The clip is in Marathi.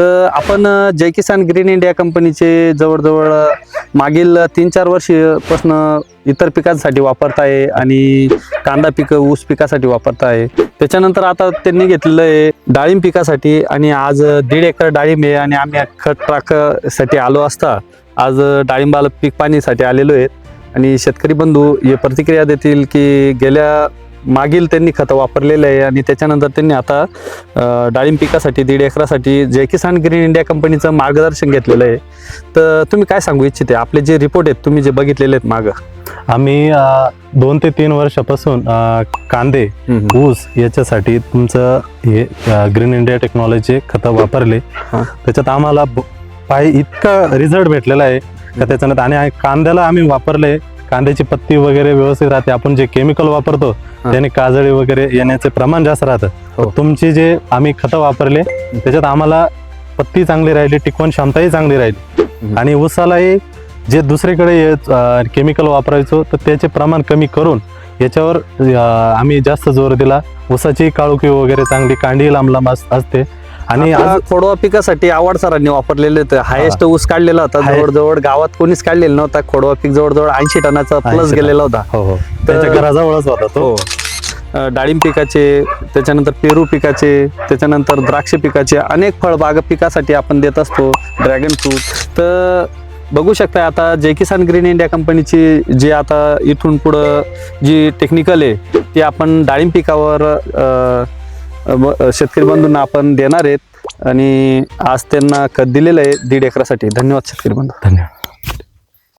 तर आपण जय किसान ग्रीन इंडिया कंपनीचे जवळजवळ मागील तीन चार वर्षीपासून इतर पिकांसाठी वापरत आहे आणि कांदा पिकं ऊस पिकासाठी वापरत आहे त्याच्यानंतर आता त्यांनी घेतलेलं आहे डाळिंब पिकासाठी आणि आज दीड एकर डाळिंब आहे आणि आम्ही खत टाकासाठी आलो असता. आज डाळिंबाला पीक पाणीसाठी आलेलो आहेत. आणि शेतकरी बंधू हे प्रतिक्रिया देतील की गेल्या मागील त्यांनी खतं वापरलेलं आहे आणि त्याच्यानंतर त्यांनी आता डाळिंब पिकासाठी दीड एकरासाठी जय किसान ग्रीन इंडिया कंपनीचं मार्गदर्शन घेतलेलं आहे. तर तुम्ही काय सांगू इच्छिते? आपले जे रिपोर्ट आहेत तुम्ही जे बघितलेले आहेत मागं. आम्ही दोन ते तीन वर्षापासून कांदे ऊस याच्यासाठी तुमचं हे ग्रीन इंडिया टेक्नॉलॉजी खतं वापरले. त्याच्यात आम्हाला पाय इतका रिझल्ट भेटलेला आहे का त्याच्यानंतर आणि कांद्याला आम्ही वापरले. कांद्याची पत्ती वगैरे व्यवस्थित राहते आपण जे केमिकल वापरतो. त्याने काजळी वगैरे येण्याचे प्रमाण जास्त राहतं हो. तुमची जे आम्ही खतं वापरले त्याच्यात आम्हाला पत्ती चांगली राहिली टिकवण क्षमताही चांगली राहिली. आणि ऊसालाही जे दुसरीकडे केमिकल वापरायचो तर त्याचे प्रमाण कमी करून याच्यावर आम्ही जास्त जोर दिला ऊसाची काळुकी वगैरे चांगली कांडी लांब लांब अस- असते आणि खोडवा पिकासाठी आवड सरांनी वापरलेले होते. हायेस्ट ऊस काढलेला होता. जवळजवळ गावात कोणीच काढलेला नव्हता. खोडवा पीक जवळजवळ ऐंशी टनाचा 80 प्लस. गेलेला होता. हो हो. त्याच्या घराजवळच होता तो. हो. डाळिंब पिकाचे त्याच्यानंतर पेरू पिकाचे त्याच्यानंतर द्राक्ष पिकाचे अनेक फळबाग पिकासाठी आपण देत असतो. ड्रॅगन फ्रूट तर बघू शकता आता जय किसान ग्रीन इंडिया कंपनीची जी आता इथून पुढं जी टेक्निकल आहे ती आपण डाळिंब पिकावर शेतकरी बंधूंना आपण देणार आहेत आणि आज त्यांना खत दिलेलं आहे दीड एकरासाठी. धन्यवाद शेतकरी बंधू. धन्यवाद.